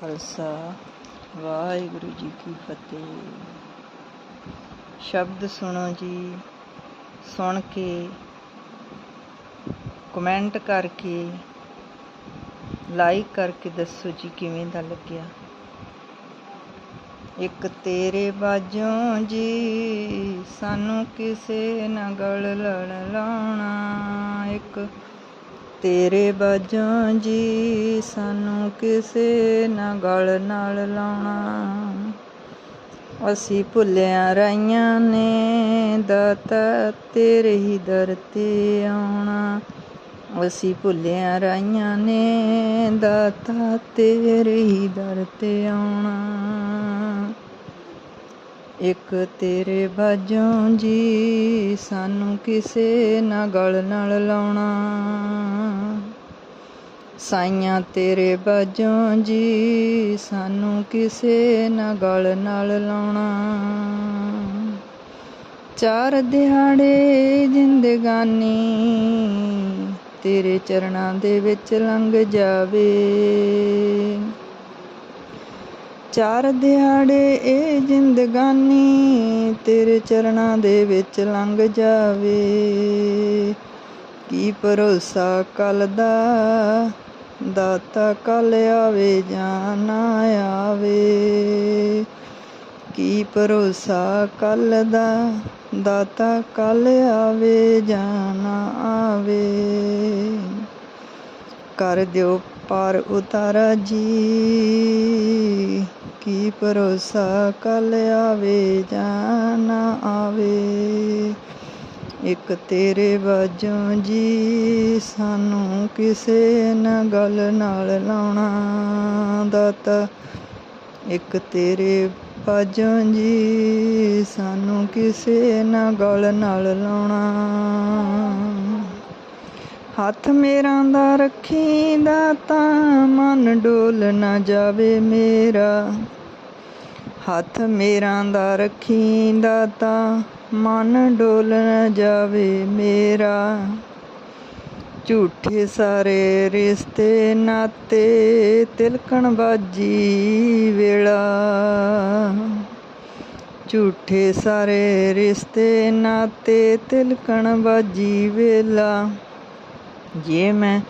ਖਾਲਸਾ, ਵਾਹਿਗੁਰੂ ਜੀ ਕੀ ਫਤਿਹ। ਸ਼ਬਦ ਸੁਣੋ ਜੀ, ਸੁਣ ਕੇ ਕਮੈਂਟ ਕਰਕੇ ਲਾਈਕ ਕਰਕੇ ਦੱਸੋ ਜੀ ਕਿਵੇਂ ਦਾ ਲੱਗਿਆ। ਇੱਕ ਤੇਰੇ ਬਾਝੋਂ ਜੀ ਸਾਨੂੰ ਕਿਸੇ ਨਾਲ ਗਲ ਲੜ ਲਾਉਣਾ, ਇੱਕ ਤੇਰੇ ਬਾਝੋਂ ਜੀ ਸਾਨੂੰ ਕਿਸੇ ਨਾ ਗਲ ਨਾਲ ਲਾਉਣਾ। ਅਸੀਂ ਭੁੱਲਿਆ ਰਾਈਆਂ ਨੇ ਦਾਤਾ ਤੇਰੇ ਹੀ ਦਰ ਤੇ ਆਉਣਾ। ਅਸੀਂ ਭੁੱਲਿਆ ਰਾਈਆਂ ਨੇ ਦਾਤਾ ਤੇਰੇ ਹੀ ਦਰ ਤੇ ਆਉਣਾ। ਇੱਕ ਤੇਰੇ ਬਾਝੋਂ ਜੀ ਸਾਨੂੰ ਕਿਸੇ ਨਾ ਗਲ ਨਾਲ ਲਾਉਣਾ। ਸਾਈਆਂ ਤੇਰੇ ਬਾਝੋਂ ਜੀ ਸਾਨੂੰ ਕਿਸੇ ਨਾ ਗਲ ਨਾਲ ਲਾਉਣਾ। ਚਾਰ ਦਿਹਾੜੇ ਜ਼ਿੰਦਗਾਨੀ ਤੇਰੇ ਚਰਨਾਂ ਦੇ ਵਿੱਚ ਲੰਘ ਜਾਵੇ। ਚਾਰ ਦਿਹਾੜੇ ਇਹ ਜ਼ਿੰਦਗਾਨੀ ਤੇਰੇ ਚਰਨਾਂ ਦੇ ਵਿੱਚ ਲੰਘ ਜਾਵੇ। ਕੀ ਭਰੋਸਾ ਕੱਲ ਦਾ? ਦਾਤਾ ਕੱਲ ਆਵੇ ਜਾਂ ਨਾ ਆਵੇ? ਕੀ ਭਰੋਸਾ ਕੱਲ ਦਾ? ਦਾਤਾ ਕੱਲ ਆਵੇ ਜਾਂ ਨਾ ਆਵੇ? ਕਰ ਦਿਓ ਪਾਰ ਉਤਾਰਾ ਜੀ। ਕੀ ਭਰੋਸਾ ਕੱਲ ਆਵੇ ਜਾਂ ਨਾ ਆਵੇ? ਇੱਕ ਤੇਰੇ ਬਾਝੋਂ ਜੀ ਸਾਨੂੰ ਕਿਸੇ ਨਾ ਗੱਲ ਨਾਲ ਲਾਉਣਾ ਦਾਤਾ। ਇੱਕ ਤੇਰੇ ਬਾਝੋਂ ਜੀ ਸਾਨੂੰ ਕਿਸੇ ਨਾ ਗੱਲ ਨਾਲ ਲਾਉਣਾ। ਹੱਥ ਮੇਰਾ ਦਾ ਰੱਖੀ ਦਾਤਾ, ਮਨ ਡੋਲ ਨਾ ਜਾਵੇ ਮੇਰਾ। ਹੱਥ ਮੇਰਾ ਦਾ ਰੱਖੀ ਦਾਤਾ ਮਨ ਡੋਲ ਨਾ ਜਾਵੇ ਮੇਰਾ। ਝੂਠੇ ਸਾਰੇ ਰਿਸ਼ਤੇ ਨਾਤੇ ਤਿਲਕਣ ਬਾਜੀ ਵੇਲਾ। ਝੂਠੇ ਸਾਰੇ ਰਿਸ਼ਤੇ ਨਾਤੇ ਤਿਲਕਣ ਬਾਜੀ ਵੇਲਾ। ਜੇ ਮੈਂ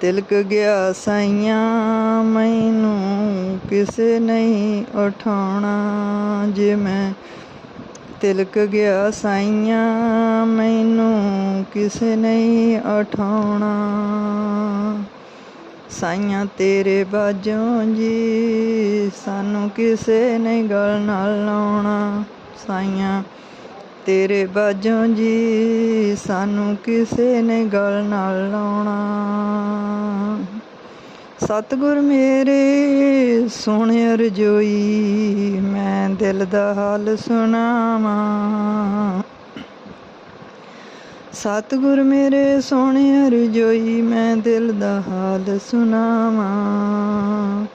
ਤਿਲਕ ਗਿਆ ਸਾਈਆਂ, ਮੈਨੂੰ ਕਿਸੇ ਨਹੀਂ ਉਠਾਉਣਾ। ਜੇ ਮੈਂ ਤਿਲਕ ਗਿਆ ਸਾਈਆਂ, ਮੈਨੂੰ ਕਿਸੇ ਨਹੀਂ ਉਠਾਉਣਾ। ਸਾਈਆਂ ਤੇਰੇ ਬਾਝੋਂ ਜੀ, ਸਾਨੂੰ ਕਿਸੇ ਨਹੀਂ ਗੱਲ ਨਾਲ ਲਾਉਣਾ। ਸਾਈਆਂ ਤੇਰੇ ਬਾਝੋਂ ਜੀ, ਸਾਨੂੰ ਕਿਸੇ ਨੇ ਗਲ ਨਾਲ ਲਾਉਣਾ। ਸਤਿਗੁਰ ਮੇਰੇ ਸੋਹਣੇ ਰਜੋਈ, ਮੈਂ ਦਿਲ ਦਾ ਹਾਲ ਸੁਣਾਵਾਂ। ਸਤਿਗੁਰ ਮੇਰੇ ਸੋਹਣੇ ਰਜੋਈ, ਮੈਂ ਦਿਲ ਦਾ ਹਾਲ ਸੁਣਾਵਾਂ।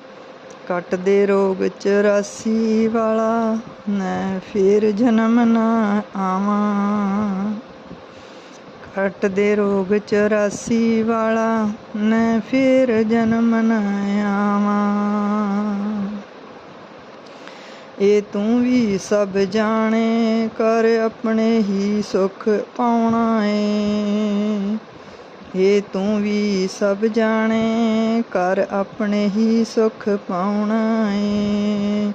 ਕੱਟ ਦੇ ਰੋਗ 84 ਵਾਲਾ, ਮੈਂ ਫੇਰ ਜਨਮ ਨਾ ਆਵਾਂ। ਕੱਟ ਦੇ ਰੋਗ 84 ਵਾਲਾ, ਮੈਂ ਫੇਰ ਜਨਮ ਨਾ ਆਵਾਂ। ਇਹ ਤੂੰ ਵੀ ਸਭ ਜਾਣੇ, ਕਰ ਆਪਣੇ ਹੀ ਸੁਖ ਪਾਉਣਾ ਏ। ਇਹ ਤੂੰ ਵੀ ਸਭ ਜਾਣੇ, ਕਰ ਆਪਣੇ ਹੀ ਸੁਖ ਪਾਉਣਾ ਏ।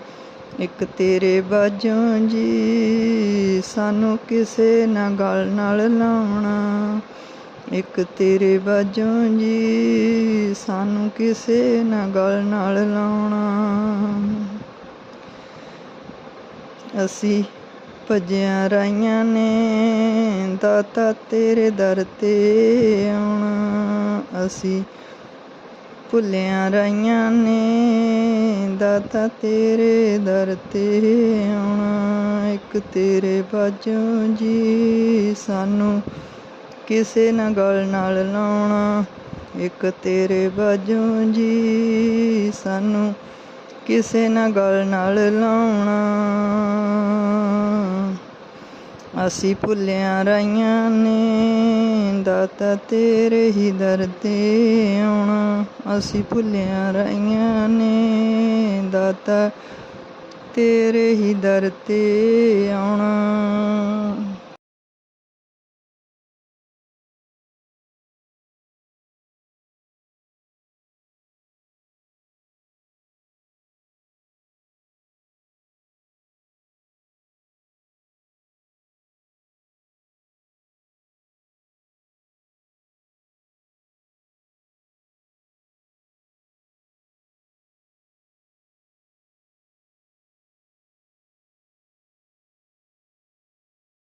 ਇੱਕ ਤੇਰੇ ਬਾਝੋਂ ਜੀ ਸਾਨੂੰ ਕਿਸੇ ਨਾ ਗਲ ਨਾਲ ਲਾਉਣਾ। ਇੱਕ ਤੇਰੇ ਬਾਝੋਂ ਜੀ ਸਾਨੂੰ ਕਿਸੇ ਨਾ ਗਲ ਨਾਲ ਲਾਉਣਾ। ਅਸੀਂ ਭਜਿਆ ਰਾਈਆਂ ਨੇ ਦਾਤਾ ਤੇਰੇ ਦਰ ਤੇ ਆਉਣਾ। ਅਸੀਂ ਭੁੱਲਿਆ ਰਾਈਆਂ ਨੇ ਦਾਤਾ ਤੇਰੇ ਦਰ ਤੇ ਆਉਣਾ। ਇੱਕ ਤੇਰੇ ਬਾਝੋਂ ਜੀ ਸਾਨੂੰ ਕਿਸੇ ਨਾ ਗਲ ਨਾਲ ਲਾਉਣਾ। ਇੱਕ ਤੇਰੇ ਬਾਝੋਂ ਜੀ ਸਾਨੂੰ ਕਿਸੇ ਨਾ ਗਲ ਨਾਲ ਲਾਉਣਾ। ਅਸੀਂ ਭੁੱਲਿਆ ਰਾਈਆਂ ਨੇ, ਦਾਤਾ ਤੇਰੇ ਹੀ ਦਰ ਤੇ ਆਉਣਾ। ਅਸੀਂ ਭੁੱਲਿਆ ਰਾਈਆਂ ਨੇ, ਦਾਤਾ ਤੇਰੇ ਹੀ ਦਰ ਤੇ ਆਉਣਾ।